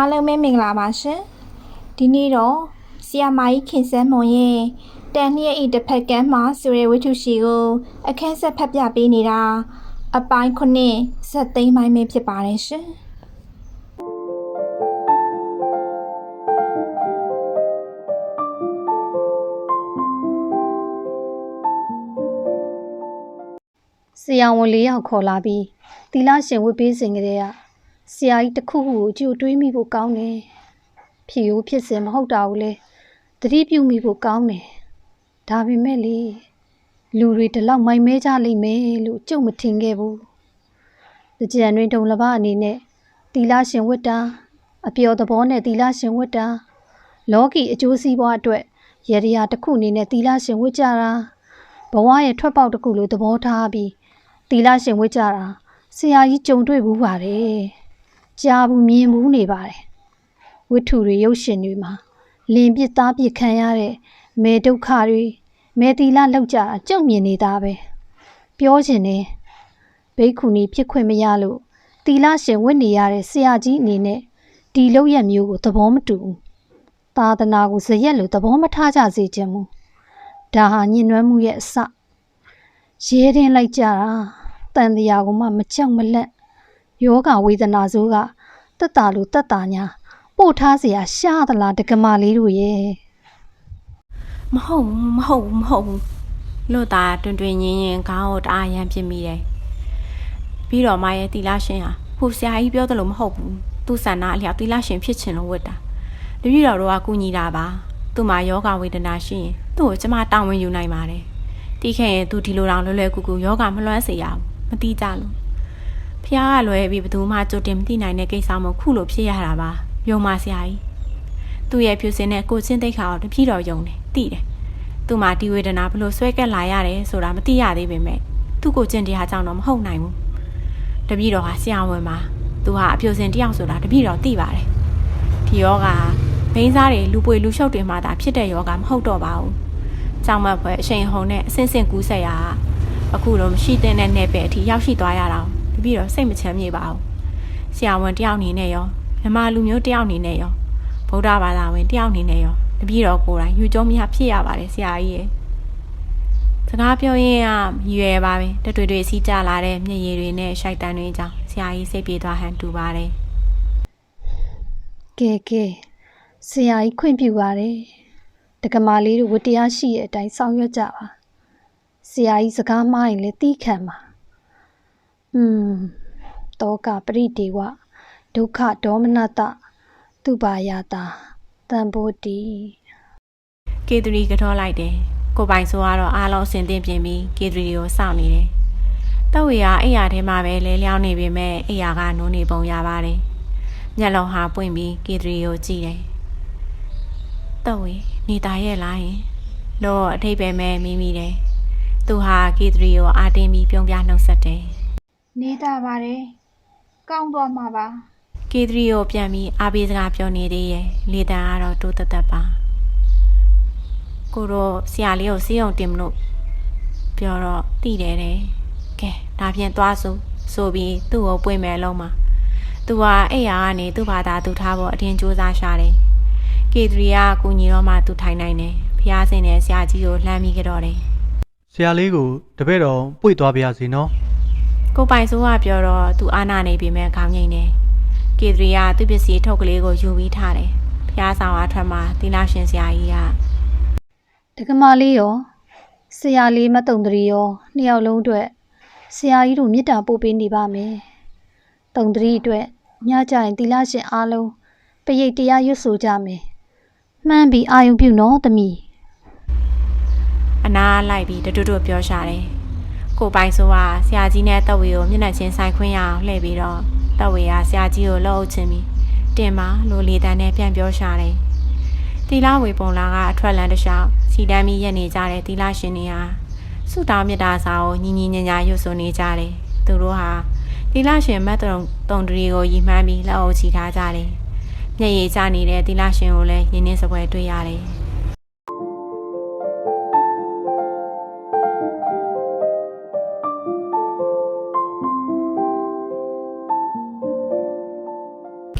အားလုံးပဲမင်္ဂလာပါရှင်ဒီနေ့တော့ဆီယာမာကြီးခင်စန်းမွန်ရဲ့တန်လျက်ဤတစ်ဖက်ကမ်းမှာဆိုရဲဝိထုရှိကိုအခန်းဆက်ဖတ်ပြပေးနေတာအပိုင်းခုနှစ်ဇက်သိမ်းပိုင်းပဲဖြစ်ပါတယ်ရှင်ဆရာဝန်လေးယောက်ခေါ်လာပြီးသီလရှင်ဝတ်ပေးစဉ်ကတည်းက ဆရာကြီးတစ်ခုခုကိုကြိုတွေးမိဖို့ကောင်းတယ်။ဖြစ်ရိုးဖြစ်စဉ်မဟုတ်တာကိုလေသတိပြုမိဖို့ကောင်းတယ်။ဒါပေမဲ့လေလူတွေဒီလောက်မိုင်မဲကြလိမ့်မယ်လို့ကြုံမထင်ခဲ့ဘူး။ကြံတွင်တုံလဘအနေနဲ့သီလရှင်ဝတ်တာအပျော်သဘောနဲ့သီလရှင်ဝတ်တာလောကီအကျိုးစီးပွားအတွက်ရရရာတစ်ခုအနေနဲ့သီလရှင်ဝတ်ကြတာဘဝရဲ့ထွက်ပေါက်တစ်ခုလိုသဘောထားပြီးသီလရှင်ဝတ်ကြတာဆရာကြီးကြုံတွေ့ဘူးပါတယ် ကြားဘူးမြင်ဘူးနေပါတယ်ဝိထုတွေရုပ်ရှင်တွေမှာလင်ပစ်သားပစ်ခံရတဲ့မေဒုက္ခတွေမေသီလလောက်ကြတာကြုံမြင်နေတာပဲပြောချင်တယ်ဘိက္ခုနီဖြစ်ခွင့်မရလို့သီလရှင်ဝတ်နေရတဲ့ဆရာကြီးအနေနဲ့ဒီလောက်ရက်မျိုးကိုသဘောမတူဘူးသာသနာကိုဇရက်လို့သဘောမထားကြစေချင်ဘူးဒါဟာညှဉ်းနှွမ်းမှုရဲ့အစရဲတင်လိုက်ကြတာတန်တရားကမှမကြောက်မလက်ယောဂဝေဒနာဆိုးက တက်တာလို့တက်တာညာပို့ထားเสียရှားသလားတက္ကမလေးတို့ရဲ့ မဟုတ်ဘူးမဟုတ်ဘူးမဟုတ်ဘူးလို့သာတွင်တွင်ငင်းငင်းခေါင်းကိုတအားရမ်းပြစ်မိတယ်ပြီးတော့မရဲ့တီလာရှင်ဟာဟိုဆရာကြီးပြောသလိုမဟုတ်ဘူးသူ့ဆန္ဒအလျောက်တီလာရှင်ဖြစ်ချင်လို့ဝတ်တာတပည့်တော်တို့ကကူညီတာပါသူ့မှာယောဂဝေဒနာရှိရင်သူ့ကိုကျမတောင်းဝင်ယူနိုင်ပါတယ်တီးခဲ့ရင်သူဒီလိုတောင်လွယ်လွယ်ကူကူယောဂမလွှမ်းစေရဘူးမတိကြလို့ ဖះကလွယ်ပြီးဘယ်သူမှကြိုတင်မသိနိုင်တဲ့ကိစ္စမို့ခုလိုဖြစ်ရတာပါယုံပါဆရာကြီးသူ့ရဲ့ဖြူစင်တဲ့ကိုချင်းတိတ်ခါကိုတပည့်တော်ယုံတယ်တိတယ်သူ့မှာဒီဝေဒနာဘလို့ဆွဲကက်လာရတယ်ဆိုတာမသိရသေးပေမဲ့သူ့ကိုကျင့်တရားကြောင့်တော့မဟုတ်နိုင်ဘူးတပည့်တော်ဟာဆရာဝန်မှာသူဟာအပြိုစင်တယောက်ဆိုတာတပည့်တော်သိပါတယ်ဒီယောဂါဘိန်းစားတွေလူပွေလူရှုပ်တွေမှာဒါဖြစ်တဲ့ယောဂါမဟုတ်တော့ပါဘူးကြောင်မက်ဖွဲအချိန်ဟုန်နဲ့အစင်စင်ကူးဆက်ရအခုတော့မရှိတဲ့နဲ့နဲ့ပဲအထိရောက်ရှိသွားရတာ တပည့်တော်စိတ်မချမ်းမြေပါဘူးဆရာဝန်တယောက်အနေနဲ့ရောမြမလူမျိုးတယောက်အနေနဲ့ရောဗုဒ္ဓဘာသာဝင်တယောက်အနေနဲ့ရောတပည့်တော်ကိုယ်တိုင်ယူကျုံးမရဖြစ်ရပါတယ်ဆရာကြီးရဲ့စကားပြောရင်းကရွယ်ပါပဲတတွေ့တွေ့စီးကြလာတဲ့မျက်ရည်တွေနဲ့ရှိုက်တန်းတွေကြောင့်ဆရာကြီးစိတ်ပြေသွားဟန်တူပါတယ်ကဲကဲဆရာကြီးခွင့်ပြုပါတယ်တက္ကမလေးတို့ဝတ္တရားရှိတဲ့အတိုင်းဆောင်ရွက်ကြပါဆရာကြီးစကားမှားရင်လည်းတီးခံပါ อืมတောကပရိဒေဝဒုက္ခဒေါမနတသူပါယတာတန်ဖိုးတီကေသရီကတော့လိုက်တယ်ကိုပိုင်ဆိုကတော့အားလုံးအဆင်သင့်ပြင်ပြီးကေသရီကိုစောင့်နေတယ်တော့ဝေကအိယာထဲမှာပဲလဲလျောင်းနေပေမဲ့အိယာကနိုးနေပုံရပါတယ်မျက်လုံးဟာပွင့်ပြီးကေသရီကိုကြည့်တယ်တော့ဝေနေသားရဲ့လားယင်လို့အထိပ္ပယ်မဲ့မိမိတယ်သူဟာကေသရီကိုအာတင်းပြီးပြုံးပြနှုတ်ဆက်တယ် နေတာပါတယ်ကောင်းသွားမှာပါကေသရီကိုပြန်ပြီးအားပေးစကားပြောနေသေးရဲ့လေတံကတော့တိုးတက်တက်ပါကိုတော့ဆရာလေးကိုစီးအောင်တင်မလို့ပြောတော့တိတယ်တဲ့ကဲဒါဖြင့်သွားစို့ဆိုပြီးသူ့ကိုပွင့်မယ်လုံးမှာသူကအဲ့ရကနေသူ့ဘာသာသူထားဖို့အတင်းကြိုးစားရှာတယ်ကေသရီကကူညီတော့မှသူထိုင်နိုင်တယ်ဖျားစင်တဲ့ဆရာကြီးကိုလှမ်းပြီးကြတော့တယ်ဆရာလေးကိုတပည့်တော်ပွေသွားပါရစေနော် ကိုပိုင်စိုးကပြောတော့သူအာနာနေပြီမဲ့ခေါင်းငိမ့်တယ်။ကေသရီကသူ့ပစ္စည်းထုတ်ကလေးကိုယူပြီးထားတယ်။ဖျားဆောင်အထွက်မှာသီလရှင်ဆရာကြီးကတက္ကမလေးရောဆရာလေးမတုံတရီရောနှစ်ယောက်လုံးအတွက်ဆရာကြီးတို့မေတ္တာပို့ပေးနေပါမယ်တုံတရီအတွက်ညကြရင်သီလရှင်အားလုံးပရိတ်တရားရွတ်ဆိုကြမယ်မှန်းပြီးအာယုံပြုနော်သမီးအနာလိုက်ပြီးတတူတူပြောရှာတယ်။ ကိုပိုင်စိုးကဆရာကြီးနဲ့တက်ဝေကိုမျက်နှာချင်းဆိုင်ခွင့်ရအောင်လှည့်ပြီးတော့တက်ဝေကဆရာကြီးကိုလှုပ်အုပ်ချင်းပြီးတင်ပါလို့လေတန်းနဲ့ပြန်ပြောရှာတယ်။တီလာဝေပုံလာကအထွက်လန်းတစ်လျှောက်စီတန်းပြီးရက်နေကြတဲ့တီလာရှင်တွေဟာဆုတောင်းမြတ်တာစာကိုညီညီညာညာရွတ်ဆိုနေကြတယ်။သူတို့ဟာတီလာရှင်မတ်တုံတုံတရီကိုရီမှန်းပြီးလက်အုပ်ချီထားကြတယ်။မျက်ရည်ကျနေတဲ့တီလာရှင်ကိုလည်းရင်းနှင်းစပွဲတွေ့ရတယ်။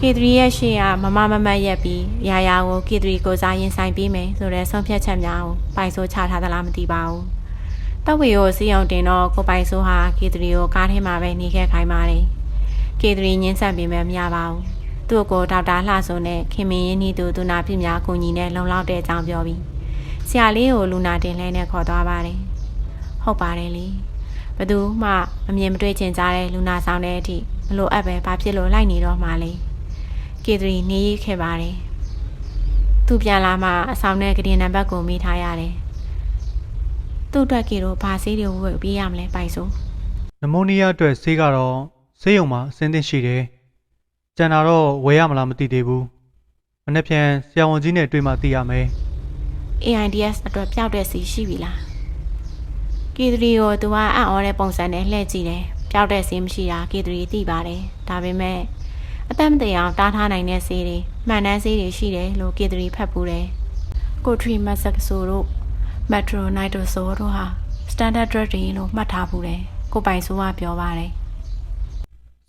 K3 ရဲ့ရှေ့ကမမမမတ်ရက်ပြီးရာရာကို K3 ကိုစားရင်ဆိုင်ပြီးမယ်ဆိုတဲ့ဆုံးဖြတ်ချက်များကိုပိုင်ဆိုးချထားသလားမသိပါဘူး။တပ်ဝေကိုစီအောင်တင်တော့ကိုပိုင်ဆိုးဟာ K3 ကိုကားထဲမှာပဲနေခဲ့ခိုင်းပါတယ်။ K3 ညင်းဆက်ပြီးမှမရပါဘူး။သူ့ကိုဒေါက်တာလှဆိုနဲ့ခင်မင်းရင်းနီသူသူနာပြများကိုညီနဲ့လုံလောက်တဲ့အကြောင်းပြောပြီးဆရာလေးကိုလူနာတင်လဲနဲ့ခေါ်သွားပါတယ်။ဟုတ်ပါတယ်လေ။ဘသူမှမမြင်မတွေ့ချင်ကြတဲ့လူနာဆောင်တဲ့အထိမလိုအပ်ပဲဘာဖြစ်လို့လိုက်နေတော့မှလဲ။ K3 နေရခဲ့ပါတယ်။သူပြန်လာမှအဆောင်နဲ့ကတင်နံပါတ်ကိုမိထားရတယ်။သူ့အတွက်ကေတော့ဘာဆေးတွေဝယ်ပေးရမလဲပိုင်ဆိုနမိုးနီးယားအတွက်ဆေးကတော့ဆေးရုံမှာအဆင်သင့်ရှိတယ်ကျန်တာတော့ဝယ်ရမလားမသိသေးဘူးမနေ့ပြန်ဆရာဝန်ကြီးနဲ့တွေ့မှသိရမယ် AIDS အတွက်ပျောက်တဲ့စီရှိပြီလား။ K3 ကိုသူကအံ့ဩတဲ့ပုံစံနဲ့လှည့်ကြည့်တယ်။ပျောက်တဲ့စီမရှိတာ K3 သိပါတယ်။ဒါပေမဲ့ အသက်မသေအောင်တားထားနိုင်တဲ့ဆေးတွေမှန်တမ်းဆေးတွေရှိတယ်လို့ K3 ဖတ်ပူတယ်။ကိုထရီမတ်ဆက်ဆိုတို့ Metro Nitrosol တို့ဟာ standard drug တွေလို့မှတ်ထားပူတယ်။ကိုပိုင်ဆိုးကပြောပါတယ်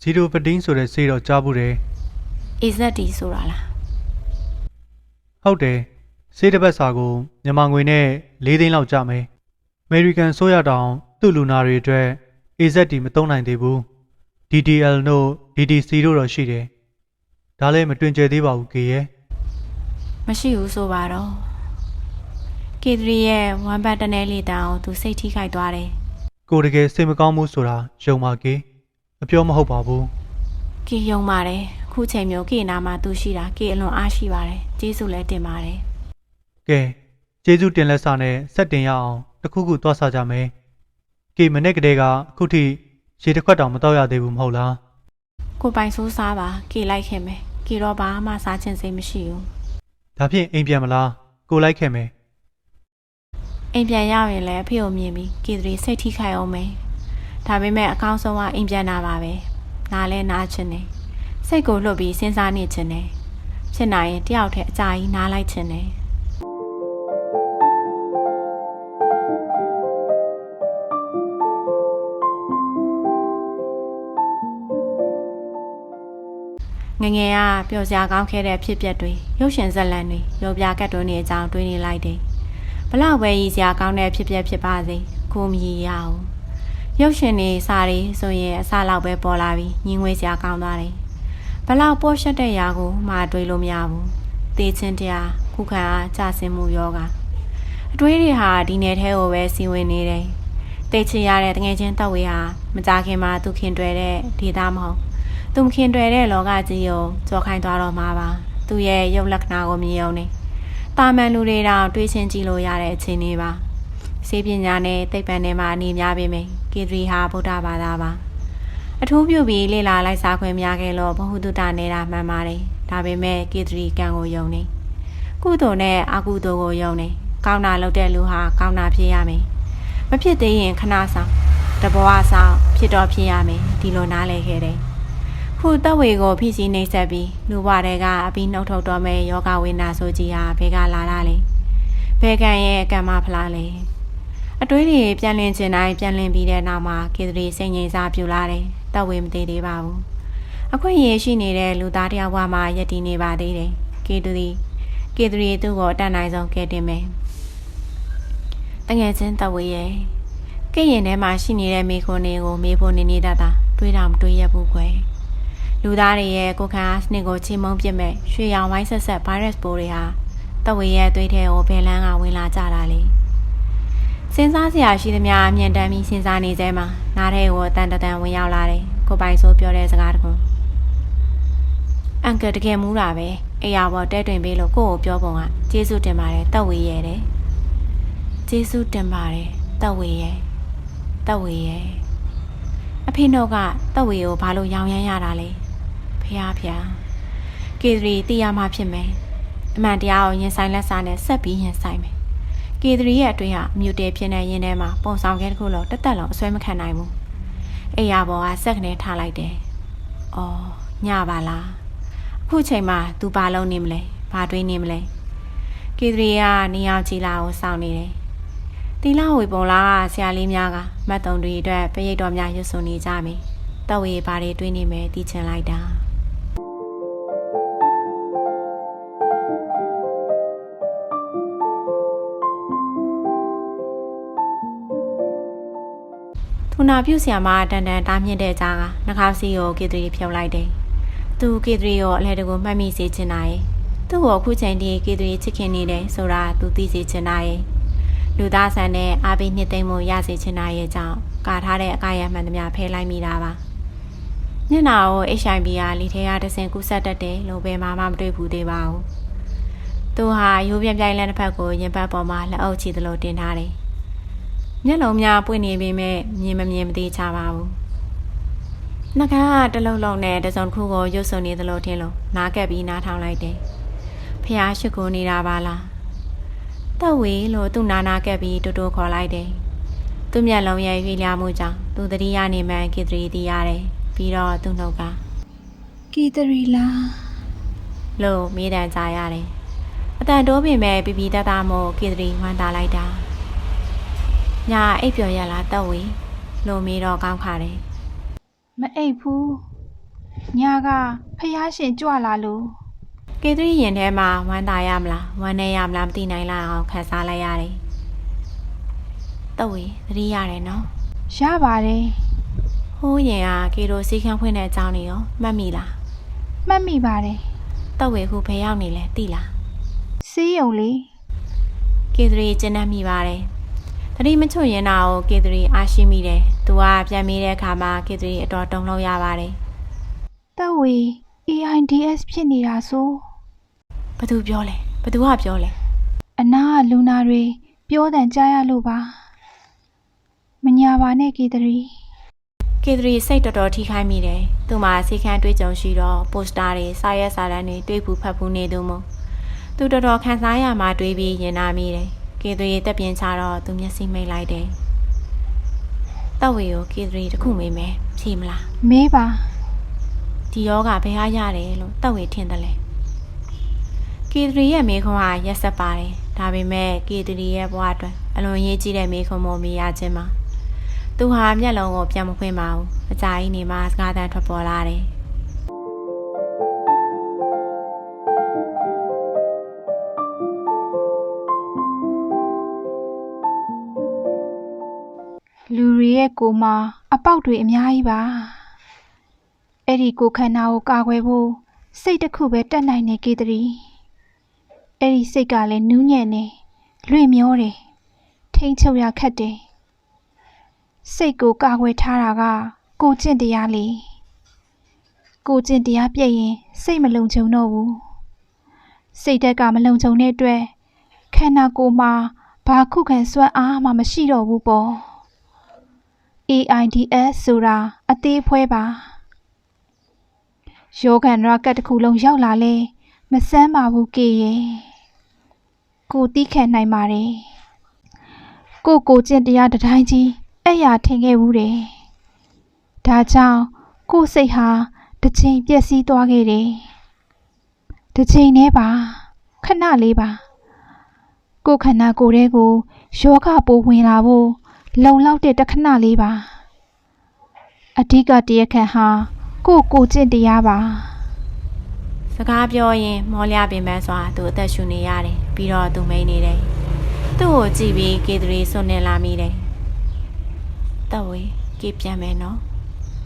ဇီရိုပတင်းဆိုတဲ့ဆေးတော့ကြားဘူးတယ်။ AZD ဆိုတာလားဟုတ်တယ်ဆေးတစ်ပတ်စာကိုမြန်မာငွေနဲ့၄သိန်းလောက်ကျမယ်အမေရိကန်ဆိုရတောင်သူ့လူနာတွေအတွက် AZD မသုံးနိုင်သေးဘူး DDL တို့ DDC တို့တော့ရှိတယ်ဒါလည်းမတွင်ကျယ်သေးပါဘူးကေရဲ့။မရှိဘူးဆိုပါတော့။ K3 ရဲ့ဝမ်ဘတ်တနဲလေးတောင်သူစိတ်ထိခိုက်သွားတယ်။ကိုယ်တကယ်စိတ်မကောင်းမှုဆိုတာယုံပါကေအပြောမဟုတ်ပါဘူးကီယုံပါတယ်ခုချိန်မျိုးကေနာမှာသူရှိတာကေအလွန်အားရှိပါတယ်ကျေးဇူးလည်းတင်ပါတယ်ကဲကျေးဇူးတင်လက်စာနဲ့ဆက်တင်ရအောင်တစ်ခုခုသွားစားကြမယ်ကေမနေ့ကတည်းကအခုထိရေတစ်ခွက်တောင်မတော့ရသေးဘူးမဟုတ်လား ကိုပိုင်ဆိုးစားပါကေလိုက်ခင်မယ်ကေတော့ဘာမှစားချင်စိတ်မရှိဘူးဒါဖြင့်အိမ်ပြန်မလားကိုလိုက်ခဲ့မယ်အိမ်ပြန်ရောက်ရင်လည်းအဖေကိုမြင်ပြီးကေသရီစိတ်ထိခိုက်အောင်မယ်ဒါပေမဲ့အကောင်းဆုံးကအိမ်ပြန်တာပါပဲနားလဲနားချင်တယ်စိတ်ကိုလွတ်ပြီးစဉ်းစားနေချင်တယ်ဖြစ်နိုင်ရင်တယောက်တည်းအကြာကြီးနားလိုက်ချင်တယ် ငယ်ငယ်ကပျော်စရာကောင်းခဲ့တဲ့ဖြစ်ပျက်တွေရုပ်ရှင်ဇာတ်လမ်းတွေရောပြကတ်တွန်းနေအကြောင်းတွေးနေလိုက်တယ်ဘလောက်ပဲရည်စရာကောင်းတဲ့ဖြစ်ပျက်ဖြစ်ပါစေကိုမရည်ရအောင်ရုပ်ရှင်တွေစာတွေဆိုရင်အစလောက်ပဲပေါ်လာပြီးညင်ငွေစရာကောင်းသွားတယ်ဘလောက်ပေါ်ရှက်တဲ့ຢာကိုမှတွေးလို့မရဘူးတေးချင်းတရားခုခံအားကြဆင်းမှုယောဂအတွေးတွေဟာဒီနယ်ထဲကိုပဲစီဝင်နေတယ်တေးချင်ရတဲ့တငယ်ချင်းတပ်ဝေးဟာမကြခင်မှာသူခင်တွယ်တဲ့ဒေတာမဟုတ် သူမခင်တွယ်တဲ့လောကကြီးကိုကြော်ခိုင်းသွားတော့မှာပါသူရဲ့ရုပ်လက္ခဏာကိုမြင်အောင်နေတာမန်လူတွေတောင်တွေးချင်းကြည့်လို့ရတဲ့အခြေအနေပါစေပညာနဲ့သိပ္ပံနဲ့မှအနေများပေမယ့်ကေဒရီဟာဗုဒ္ဓဘာသာပါအထူးပြုပြီးလေ့လာလိုက်စားခွင့်များခဲ့လို့ဘ ഹു တုတနေတာမှန်ပါတယ်ဒါပေမဲ့ကေဒရီကံကိုယုံနေကုသိုလ်နဲ့အကုသိုလ်ကိုယုံနေကောင်းတာလုပ်တဲ့လူဟာကောင်းတာဖြစ်ရမယ်မဖြစ်သေးရင်ခဏဆောင်တဘဝဆောင်ဖြစ်တော့ဖြစ်ရမယ်ဒီလိုနားလည်ခဲ့တယ် ခုတက်ဝေကိုဖိစီနှိမ့်ဆက်ပြီးလူဘဝတွေကအပြီးနှုတ်ထုတ်တော့မဲ့ယောဂဝိနာဆိုကြီးဟာဘဲကလာတာလေဘဲကံရဲ့ကံမဖလားလေအတွေးတွေပြန်လင်းခြင်းတိုင်းပြန်လင်းပြီးတဲ့နောက်မှာကေသရီစိတ်ငြိမ်စားပြူလာတယ်တက်ဝေမသေးသေးပါဘူးအခွင့်အရေးရှိနေတဲ့လူသားတယောက်ဘဝမှာယက်တည်နေပါသေးတယ်ကေတူဒီကေသရီသူ့ကိုအတတ်နိုင်ဆုံးကဲတင်မယ်တငယ်ချင်းတက်ဝေရဲ့ကဲ့ရင်ထဲမှာရှိနေတဲ့မိခွန်းတွေကိုမေးဖို့နေနေတတ်တာတွေးတာမတွေးရဘူးကွယ် လူသားတွေရဲ့ကိုယ်ခံအားစနစ်ကိုချိန်မုံပစ်မဲ့ရွှေရောင်ဝိုင်းဆက်ဆက်ဗိုင်းရပ်စ်ပိုးတွေဟာတဝေရဲ့အသွေးထဲကိုဘယ်လန်းကဝင်လာကြတာလဲစဉ်းစားစရာရှိသမျှအမြင်တမ်းပြီးစဉ်းစားနေသေးမှာနားထဲကိုအတန်တန်ဝင်ရောက်လာတယ်ကိုပိုင်ဆိုးပြောတဲ့စကားတခုအန်ကယ်တကယ်မူးတာပဲအေယာဘော်တဲတွင်ပေးလို့ကိုယ့်ကိုပြောပုံကကျေးဇူးတင်ပါတယ်တက်ဝေရဲ့တဲ့ကျေးဇူးတင်ပါတယ်တက်ဝေရဲ့တက်ဝေရဲ့အဖေတို့ကတက်ဝေကိုဘာလို့ရောင်ရမ်းရတာလဲ ဖះဖះကေသရီတီးရမှဖြစ်မယ်အမှန်တရားကိုရင်ဆိုင်လက်စားနဲ့ဆက်ပြီးရင်ဆိုင်မယ်ကေသရီရဲ့အတွင်းဟာမြူတဲဖြစ်နေရင်ထဲမှာပုံဆောင်ခဲတစ်ခုလုံးတက်တက်လုံးအစွဲမခံနိုင်ဘူးအိယာဘော်ကစက်ကနေထားလိုက်တယ်အော်ညပါလားအခုချိန်မှာ तू ဘာလုံးနေမလဲဘာတွေးနေမလဲကေသရီကနေအောင်ကြည်လာကိုစောင့်နေတယ်တီလာဝေပုံလားဆရာလေးများကမတ်တုံတွေအတွက်ပရိတ်တော်များရွတ်ဆိုနေကြပြီ။တက်ဝေဘာတွေတွေးနေမယ်သိချင်လိုက်တာ။ နာပြုဆရာမတန်တန်တားမြင့်တဲ့ကြားကနှာခေါင်းစီကိုကေသရီဖြုံလိုက်တယ်။သူကေသရီကိုအလဲတကူမှတ်မိစေချင်တာရဲ့။သူ့ကိုအခုချိန်ထိကေသရီချစ်ခင်နေတယ်ဆိုတာသူသိစေချင်တာရဲ့။လူသားဆန်နဲ့အာဘိနှစ်သိမ့်မှုရစေချင်တာရဲ့ကြောင့်ကာထားတဲ့အကားရမှန်သမျှဖဲလိုက်မိတာပါ။ညနာကို HIV ကလီထဲရတစ်စင်ကူးဆက်တတ်တယ်လို့ဘယ်မှမတွေ့ဘူးသေးပါဘူး။သူဟာရိုးပြပြိုင်လန်းတစ်ဖက်ကိုရင်ပတ်ပေါ်မှာလက်အုပ်ချီသလိုတင်ထားတယ်။ မျက်လုံးများပွင့်နေပေမဲ့မြင်မမြင်မသိချပါဘူး။နှကန်းကတလုံးလုံးနဲ့တစုံတစ်ခုကိုရုပ်စုံနေသလိုထင်လို့နားကပ်ပြီးနားထောင်လိုက်တယ်။ဖះရှိခိုးနေတာပါလား။တက်ဝေလို့သူ့နာနာကပ်ပြီးတူတူခေါ်လိုက်တယ်။သူ့မျက်လုံးရဲ့ရွေ့လျားမှုကြောင့်သူသတိရနေမှန်ကေသရီသိရတယ်။ပြီးတော့သူ့နှုတ်ကကီတရီလာလို့မေးတန်ကြရတယ်။အတန်တိုးပင်မဲ့ပြပြတတမို့ကေသရီဝမ်းသာလိုက်တာ။ ညာအိပ်ပျော်ရလားတက်ဝေလို့မေးတော့ကောင်းခါတယ်မအိပ်ဘူးညကဖះရှင်ကြွလာလို့။ကေသရီရင်ထဲမှာဝမ်းသာရမလားဝမ်းနေရမလားမသိနိုင်လောက်အောင်ခံစားလိုက်ရတယ်။တက်ဝေသတိရတယ်နော်ရပါတယ်။ဟိုးရင်ကကေရိုစီခန်းဖွင့်တဲ့အကြောင်းနေရောမှတ်မိလားမှတ်မိပါတယ်။တက်ဝေခုဖယ်ရောက်နေလဲသိလားစေးရုံလေး။ကေသရီကျဉ်းနှံ့မိပါတယ်။ တတိမချွတ်ရင်တော့ကေသရီအားရှိမိတယ်။သူကပြန်မေးတဲ့အခါမှာကေသရီအတော်တုံ့လောက်ရပါတယ်။တက်ဝေ AIDS ဖြစ်နေတာဆိုဘသူပြောလဲဘသူကပြောလဲအနာကလူနာတွေပြောတယ်ကြားရလို့ပါမညာပါနဲ့ကီတရီကေသရီစိတ်တော်တော်ထိခိုက်မိတယ်သူမှစီခန်းတွေးကြုံရှိတော့ပိုစတာတွေစာရွက်စာတမ်းတွေတွေးပူဖတ်ပူနေသူမို့သူတော်တော်ခံစားရမှတွေးပြီးရင်နာမိတယ် ကေသရီတက်ပြင်းချတော့သူမျက်စိမိတ်လိုက်တယ်တော့ဝေကိုကေသရီတခုမေးမယ်ဖြေမလားမေးပါဒီယောဂဘယ်ဟာရတယ်လို့တော့ဝေထင်တယ်လေကေသရီရဲ့မိခွန်းဟာရက်ဆက်ပါတယ်ဒါပေမဲ့ကေသရီရဲ့ဘဝအတွက်အလွန်ရေးကြီးတဲ့မိခွန်းမို့မေးရခြင်းပါသူဟာမျက်လုံးကိုပြန်မဖွင့်ပါဘူး။အကြာကြီးနေမှစကားသံထွက်ပေါ်လာတယ် တွေရဲ့ကိုယ်မှာ အပေါက်တွေအများကြီးပါအဲ့ဒီကိုယ်ခန္ဓာကိုကာကွယ်ဖို့စိတ်တစ်ခုပဲတက်နိုင်နေကီတရီအဲ့ဒီစိတ်ကလည်းနူးညံ့နေလွင့်မျောတယ်ထိမ့်ချုပ်ရခက်တယ်စိတ်ကိုကာကွယ်ထားတာက ကိုကျင့်တရားလေကိုကျင့်တရားပြည့်ရင် စိတ်မလုံခြုံတော့ဘူးစိတ်ဓာတ်ကမလုံခြုံတဲ့အတွက်ခန္ဓာကိုယ်မှာဘာခုခံစွမ်းအားမှမရှိတော့ဘူးပေါ့ AIDS ဆိုတာအသေးဖွဲပါယောဂန်ရာကတ်တစ်ခုလုံးရောက်လာလဲမစမ်းပါဘူးကေရဲ့ကိုတီးခံနိုင်ပါတယ်ကိုကိုကျင့်တရားတစ်တိုင်းကြီးအဲ့ရထင်ခဲ့ဘူးတယ်ဒါကြောင့်ကိုစိတ်ဟာတစ်ချိန်ပျက်စီးသွားခဲ့တယ်တစ်ချိန်နဲ့ပါခဏလေးပါကိုခန္ဓာကိုယ်ထဲကိုယောဂပိုးဝင်လာဖို့ လုံလောက်တဲ့တစ်ခဏလေးပါအဓိကတရားခံဟာကိုယ့်ကိုယ်ကျင့်တရားပါ။စကားပြောရင်မောလျပင်ပန်းစွာသူအသက်ရှူနေရတယ်။ပြီးတော့သူမိန်နေတယ်။သူ့ကိုကြည့်ပြီးကေသရီစွန့်နေလာမိတယ်။တော့ဝေကေပြန်မယ်နော်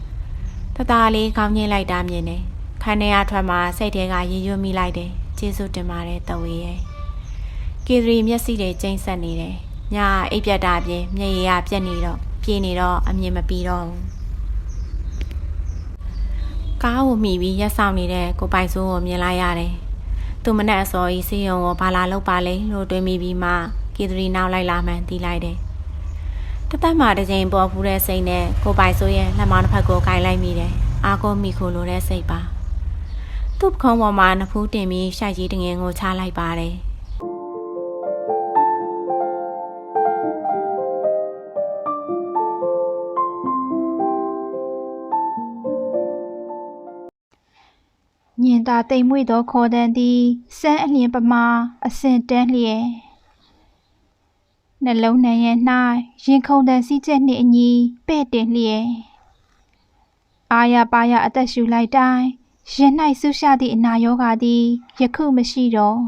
။တသားလေးခေါင်းငိမ့်လိုက်တာမြင်တယ်။ခန်းထဲကထွက်มาစိတ်ထဲကရေရွတ်မိလိုက်တယ်။ကျေးဇူးတင်ပါတယ်တော့ဝေရဲ့။ကေသရီမျက်စိတွေကျိမ့်ဆက်နေတယ်။ ညာအိပ်ပြတ်တာပြင်မျက်ရည်ကပြက်နေတော့ပြေးနေတော့အမြင်မပီတော့ဘူး။ကားကိုမှီပြီးရက်ဆောင်နေတဲ့ကိုပိုင်စိုးကိုမြင်လိုက်ရတယ်။သူမနဲ့အစောကြီးစေးရုံကိုဘာလာလောက်ပါလဲလို့တွေးမိပြီးမှကေသရီနောက်လိုက်လာမှန်တီးလိုက်တယ်။တသက်မှတစ်ချိန်ပေါ်ဖူးတဲ့စိတ်နဲ့ကိုပိုင်စိုးရဲ့လက်မောင်းတစ်ဖက်ကိုကင်လိုက်မိတယ်။အာကိုမိခိုလိုတဲ့စိတ်ပါ။သူ့ပခုံးပေါ်မှာနဖူးတင်ပြီးရှိုက်ကြီးတငင်ကိုချလိုက်ပါတယ်။ သာတိမ်မွေ့သောခေါ်တန်သည်စမ်းအလျင်ပမာအစင်တန်းလျက်နှလုံးနံရ၌ရင်ခုန်တန်စည်းချက်နှင့်အညီပဲ့တင်လျက်အာရပါရအသက်ရှူလိုက်တိုင်းရင်၌ဆူရှသည့်အနာရောဂါသည်ယခုမရှိတော့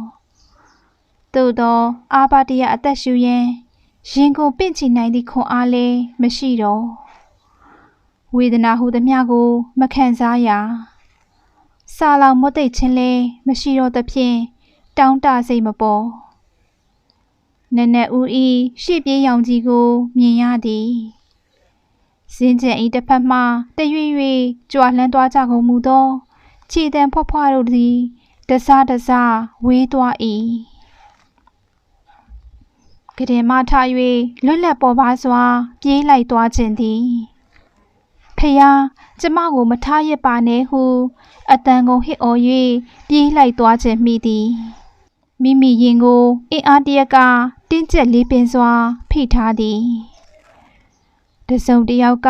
သို့သောအာပါတရအသက်ရှူရန်ရင်ကိုပင့်ချီနိုင်သည့်ခွန်အားလည်းမရှိတော့ဝေဒနာဟုသမျှကို မခံစားရ စာလောင်မွတ်သိပ်ခြင်းလဲမရှိတော့သဖြင့်တောင်းတစိတ်မပေါ်နက်နက်ဦးဤရှေ့ပြေးရောင်ကြီးကို မြင်ရသည်စင်းကျင်ဤတစ်ဖက်မှတရွေ့၍ကြွာလှမ်းသွားကြကုန်မူသော ခြေတံဖွားဖွားတို့သည်တစားတစားဝေးသွား၏ကတဲ့မထ၍လွတ်လပ်ပေါ်ပါစွာ ပြေးလိုက်သွားခြင်းသည် ဖယားကျမကိုမထားရပါနဲ့ဟုအတန်ကုန်ဟစ်အော်၍ပြေးလိုက်သွားခြင်းမိသည်မိမိရင်ကိုအင်အားတရက်ကတင်းကျပ်လေးပင်စွာဖိထားသည်တစုံတစ်ယောက်က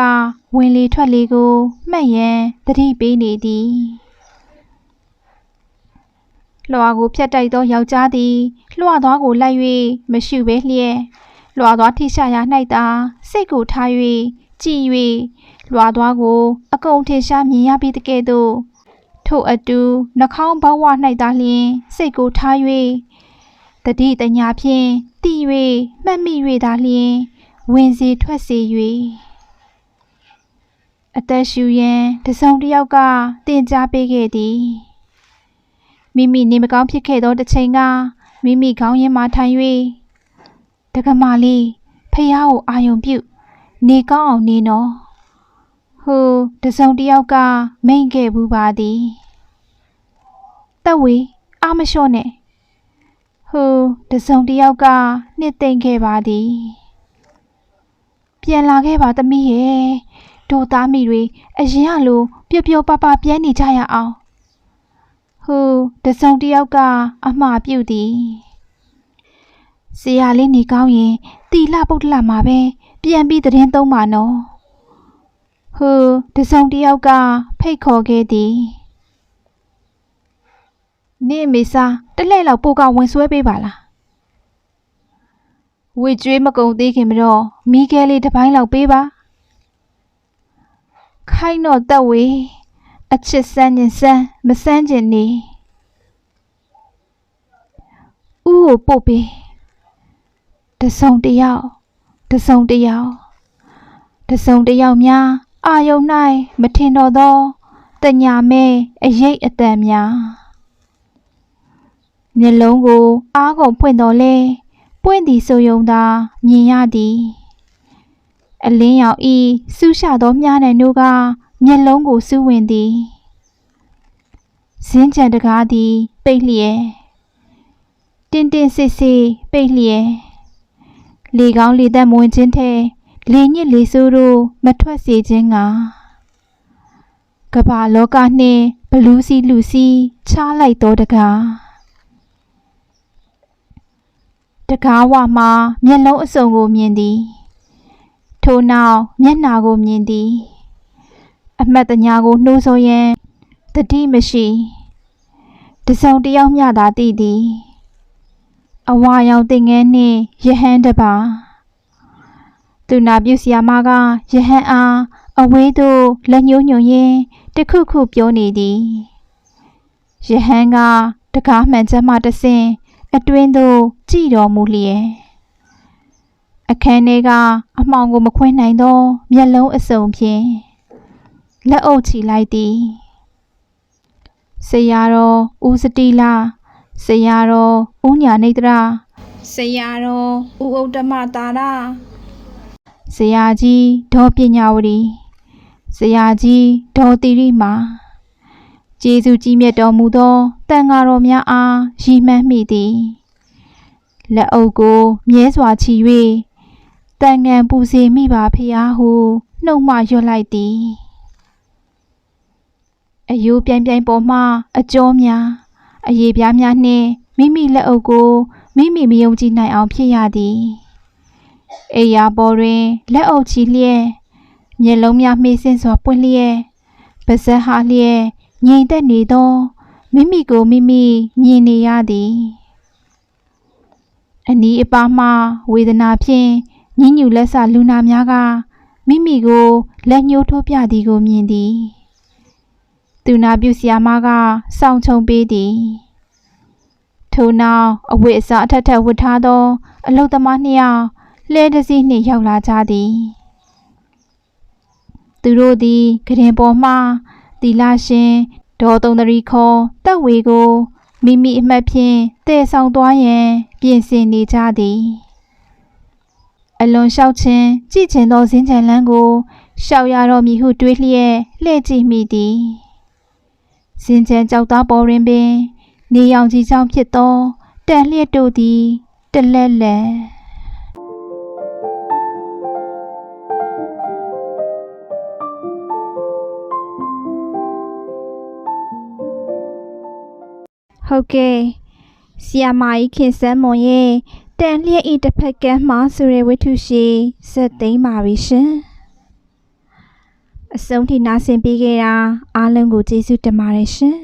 ဝင်လေထွက်လေကိုမှတ်ရန်သတိပေးနေသည်လွှာကိုဖြတ်တိုက်သောယောက်ျားသည်လွှာသွားကိုလိုက်၍မရှုဘဲလျက်လွှာသွားထိရှာရာ၌သာစိတ်ကိုထား၍ကြည်၍ လွှာသွားကို အကုန်ထင်ရှားမြင်ရပြီးတကဲ့သို့ထို့အတူနှာခေါင်းဘဝ၌သာလျှင် စိတ်ကိုထား၍တတိတညာဖြင့်တည်၍မှတ်မိ၍သာလျှင်ဝင်စီထွက်စေ၍အသက်ရှူရန်တစုံတစ်ယောက်ကတင် जा ပေးခဲ့သည်မိမိနေမကောင်းဖြစ်ခဲ့သောတစ်ချိန်ကမိမိခေါင်းရင်းမှထိုင်၍တက္ကမလေးဖះကိုအာယုံပြုတ်နေကောင်းအောင်နေနော် ဟိုတစုံတစ်ယောက်ကမိန်ခဲ့ဘူးပါသည်တက်ဝေအာမလျှော့နဲ့ဟိုတစုံတစ်ယောက်ကနှစ်သိမ့်ခဲ့ပါသည်ပြန်လာခဲ့ပါသမီးရဲ့တို့သားမိတွေအရင်ကလိုပျော်ပျော်ပါပါပြန်နေကြရအောင်ဟုတစုံတစ်ယောက်ကအမှားပြုတ်သည်ဆရာလေးနေကောင်းရင်တီလပုတ်တလမှာပဲပြန်ပြီးသတင်းသုံးပါနော် ဟုတစုံတစ်ယောက်ကဖိတ်ခေါ်ခဲ့သည်နေမေစာတစ်လှည့်လောက်ပို့ကဝင်ဆွဲပေးပါလားဝေကျွေးမကုံသေးခင်မတော့မီးခဲလေးတစ်ပိုင်းလောက်ပေးပါခိုင်းတော့တက်ဝေးအချစ်စမ်းခြင်းစမ်းမစမ်းခြင်းနေဥကိုပို့ပေးတစုံတစ်ယောက်တစုံတစ်ယောက်တစုံတစ်ယောက်များ အာယုံ၌မထင်တော့သောတညာမဲအရိတ်အတန်များမျက်လုံးကို အားကုန်ဖွင့်တော်လဲပွင့်သည်ဆိုယုံသာမြင်ရသည် အလင်းရောင်ဤစူးရှသောမြားနယ်တို့ကမျက်လုံးကိုစူးဝင်သည်ဇင်းကြံတကားသည် ပိတ်လျက်တင်းတင်းစစ်စစ်ပိတ်လျက်လေကောင်းလေသက်မဝင်ခြင်းထဲ လေညစ်လေဆိုးတို့မထွက်စေခြင်းကကမ္ဘာလောကနှင့်ဘလူးစီလူစီချားလိုက်သောတကားတကားဝမှာမျက်လုံးအစုံကိုမြင်သည်ထို့နောက်မျက်နာကိုမြင်သည် အမတ်တညာကိုနှိုးဆော်ရန်တတိမရှိတစုံတစ်ယောက်မျှသာတည်သည် အဝါရောင်တင်ငန်းနှင့်ယဟန်တစ်ပါး သူနာပြုဆရာမကယဟန်အားအဝေးသို့လက်ညှိုးညွှန်ရင်းတခုခုပြောနေသည်ယဟန်ကတကားမှန်ချက်မှတဆင့်အတွင်းသို့ကြည့်တော်မူလျက်အခန်းထဲကအမှောင်ကိုမခွင်းနိုင်သော မျက်လုံးအစုံဖြင့်လက်အုပ်ချီလိုက်သည်ဆရာတော်ဦးစတိလာဆရာတော်ဦးညာနေတရာဆရာတော်ဦးဥဒ္ဓမတာရ ဆရာကြီးဒေါ်ပညာဝတီဆရာကြီးဒေါ်တိရိမာကျေးဇူးကြီးမြတ်တော်မူသောတန်ဃာတော်များအားရည်မှန်းမိသည်လက်အုပ်ကိုမြဲစွာချီ၍တန်ငံပူစေမိပါဖျားဟုနှုတ်မှရွတ်လိုက်သည်အယိုးပြိုင်ပြိုင်ပေါ်မှအကျော်များအရေးပြားများနှင့်မိမိလက်အုပ်ကိုမိမိမယုံကြည်နိုင်အောင်ဖြစ်ရသည် အိယာပေါ်တွင်လက်အုပ်ချီလျက်မျက်လုံးများမှေးစင်းစွာပွင့်လျက်ပါးစပ်ဟာလျက်ငြိမ်သက်နေသောမိမိကိုမိမိမြင်နေရသည်အနီးအပါးမှဝေဒနာဖြင့်ညှဉ်းညူလက်ဆလူနာများကမိမိကိုလက်ညှိုးထိုးပြသည်ကိုမြင်သည်သူနာပြုဆရာမကစောင့်ချုံပေးသည်ထို့နောက်အဝတ်အစားအထက်ထက်ဝတ်ထားသော အလုသမားနှစ်ယောက် လှဲတစ်စီးနှင့်ရောက်လာကြသည်သူသူတို့သည်ကရင်ပေါ်မှသီလရှင်ဒေါ်တုံတရီခေါ်တက်ဝေကိုမိမိအမှတ်ဖြင့်တည်ဆောင်သွားရန် ပြင်ဆင်နေကြသည်အလွန်လျှောက်ခြင်းကြည့်ချင်သောဇင်းချန်လန်းကိုရှောက်ရတော့မည်ဟုတွေးလျက်လှည့်ကြည့်မိသည်ဇင်းချန်ကြောက်သားပေါ်တွင်ပင် နေရောင်ကြီးချောင်းဖြစ်သောတန်လျက်တို့သည်တလက်လက် ဟုတ်ကဲ့ဆီယာမာကြီးခင်စမ်းမွန်ရဲ့တန်လျက်ဤတစ်ဖက်ကမ်းမှာဆိုရဝတ္ထုရှိစက်သိမ်းပါပြီရှင်အဆုံးထိနားဆင်ပေးခဲ့တာအားလုံးကိုကျေးဇူးတင်ပါတယ်ရှင်